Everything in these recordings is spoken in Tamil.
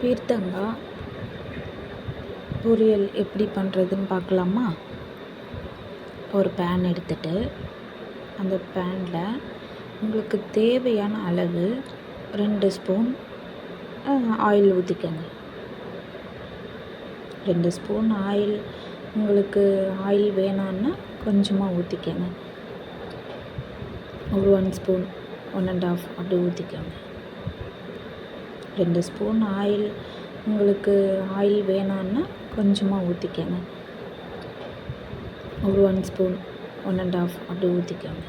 பீர்த்தங்கா பொரியல் எப்படி பண்ணுறதுன்னு பார்க்கலாமா? ஒரு பேன் எடுத்துகிட்டு அந்த பேனில் உங்களுக்கு தேவையான அளவு ரெண்டு ஸ்பூன் ஆயில் ஊற்றிக்கங்க ரெண்டு ஸ்பூன் ஆயில் உங்களுக்கு ஆயில் வேணான்னா கொஞ்சமாக ஊற்றிக்கங்க ஒரு one spoon one and half அப்படி ஊற்றிக்கோங்க ரெண்டு ஸ்பூன் ஆயில் உங்களுக்கு ஆயில் வேணான்னா கொஞ்சமாக ஊற்றிக்கங்க ஒரு one spoon one and half அப்படி ஊற்றிக்கோங்க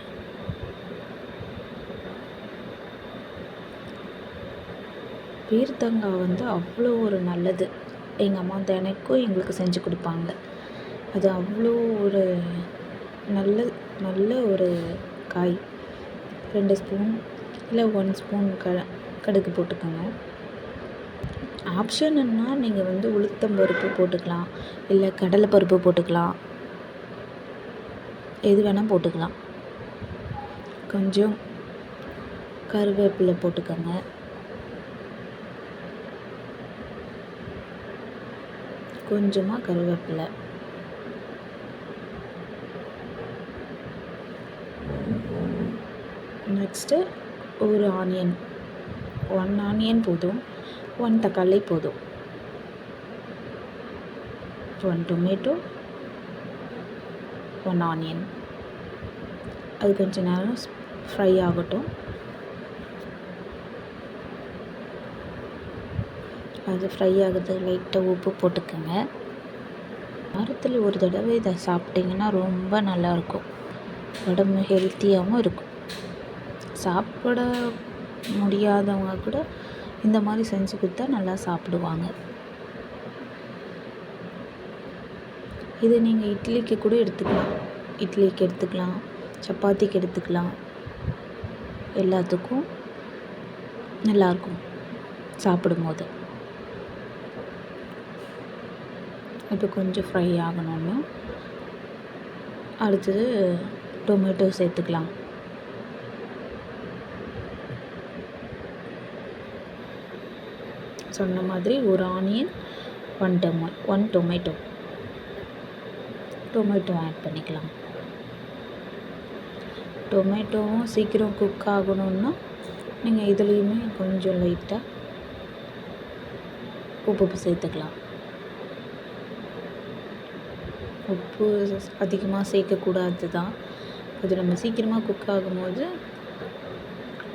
பீர்த்தங்காய் வந்து அவ்வளோ ஒரு நல்லது. எங்கள் அம்மா தினைக்கும் எங்களுக்கு செஞ்சு கொடுப்பாங்க. அது அவ்வளோ ஒரு நல்ல நல்ல ஒரு காய். ரெண்டு ஸ்பூன் இல்லை ஒன் ஸ்பூன் க கடுகு போட்டுக்கோங்க. ஆப்ஷனுன்னா நீங்கள் வந்து உளுத்தம் பருப்பு போட்டுக்கலாம். இல்லை கடலை பருப்பு போட்டுக்கலாம். எது வேணால் போட்டுக்கலாம். கொஞ்சம் கருவேப்பிலை போட்டுக்கோங்க. கொஞ்சமாக கருவேப்பிலை. நெக்ஸ்ட்டு ஒரு ஆனியன் ஒன் ஆனியன் போதும். ஒன் தக்காளி போதும். ஒன் டொமேட்டோ ஒன் ஆனியன் அது கொஞ்ச நேரம் ஃப்ரை ஆகட்டும். அது ஃப்ரை ஆகுது. லைட்டாக உப்பு போட்டுக்கோங்க. வாரத்தில் ஒரு தடவை இதை சாப்பிட்டிங்கன்னா ரொம்ப நல்லாயிருக்கும் உடம்பு ஹெல்த்தியாகவும் இருக்கும். சாப்பிட முடியாதவங்க கூட இந்த மாதிரி செஞ்சு கொடுத்தா நல்லா சாப்பிடுவாங்க. இது நீங்கள் இட்லிக்கு கூட எடுத்துக்கலாம். இட்லிக்கு எடுத்துக்கலாம் சப்பாத்திக்கு எடுத்துக்கலாம். எல்லாத்துக்கும் நல்லாயிருக்கும் சாப்பிடும்போது. இப்போ கொஞ்சம் ஃப்ரை ஆகணும்னா அடுத்தது டொமேட்டோ சேர்த்துக்கலாம். சொன்ன மாதிரி ஒரு ஆனியன் ஒன் டொமோ ஒன் டொமேட்டோ டொமேட்டோ ஆட் பண்ணிக்கலாம். டொமேட்டோவும் சீக்கிரம் குக் ஆகணுன்னா நீங்கள் இதுலேயுமே கொஞ்சம் லைட்டாக உப்பு சேர்த்துக்கலாம். உப்பு அதிகமாக சேர்க்கக்கூடாது தான் அது நம்ம சீக்கிரமாக குக் ஆகும்போது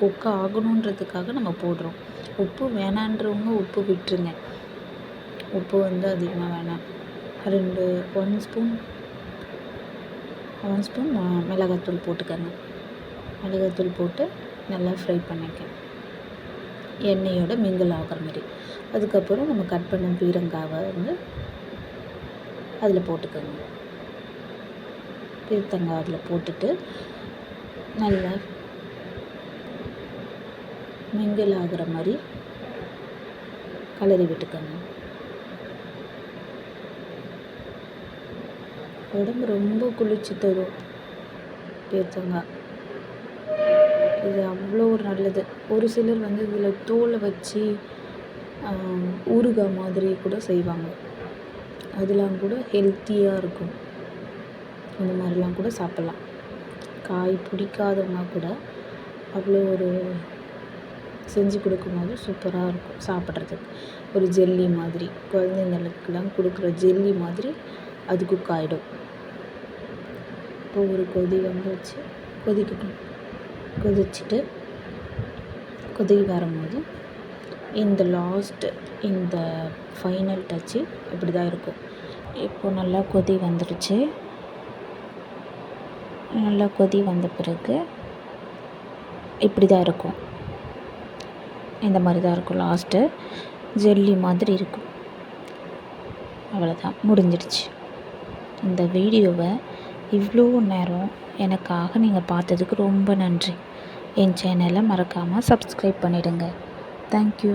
குக் ஆகணுன்றதுக்காக நம்ம போடுறோம். உப்பு வேணான்றவங்க உப்பு விட்டுருங்க. உப்பு வந்து அதிகமாக வேணாம். ரெண்டு ஒன் ஸ்பூன் ஒன் ஸ்பூன் மிளகாத்தூள் போட்டுக்கோங்க. மிளகாத்தூள் போட்டு நல்லா ஃப்ரை பண்ணிக்க. எண்ணெயோட மிங்கிள் ஆகிற மாதிரி. அதுக்கப்புறம் நம்ம கட் பண்ண பீரங்காவை வந்து அதில் போட்டுக்கோங்க. பீர்த்தங்காய் அதில் போட்டுட்டு நல்லா மிங்கிள் ஆகிற மாதிரி கலரி விட்டுக்கோங்க. உடம்பு ரொம்ப குளிர்ச்சி தரும். பீர்த்தங்காய் இது அவ்வளோ ஒரு நல்லது. ஒரு சிலர் வந்து இதில் தோலை வச்சு ஊறுகாய் மாதிரி கூட செய்வாங்க. அதெல்லாம் கூட ஹெல்த்தியாக இருக்கும். இந்த மாதிரிலாம் கூட சாப்பிட்லாம். காய் பிடிக்காதவங்க கூட அவ்வளோ ஒரு செஞ்சு கொடுக்கும்போது சூப்பராக இருக்கும் சாப்பிட்றதுக்கு. ஒரு ஜெல்லி மாதிரி குழந்தைங்களுக்குலாம் கொடுக்குற ஜெல்லி மாதிரி அது குக் ஆகிடும் இப்போ ஒரு கொதி வந்துச்சு கொதிக்கட்டும் கொதிச்சுட்டு கொதி வரும்போது இந்த லாஸ்ட்டு இந்த ஃபைனல் டச்சு இப்படி தான் இருக்கும். இப்போது நல்லா கொதி வந்துடுச்சு நல்லா கொதி வந்த பிறகு இப்படி தான் இருக்கும். இந்த மாதிரி தான் இருக்கும் லாஸ்ட்டு ஜெல்லி மாதிரி இருக்கும். அவ்வளோதான் முடிஞ்சிடுச்சு. இந்த வீடியோவை இவ்வளோ நேரம் எனக்காக நீங்கள் பார்த்ததுக்கு ரொம்ப நன்றி. என் சேனலை மறக்காமல் சப்ஸ்கிரைப் பண்ணிவிடுங்க தேங்க்யூ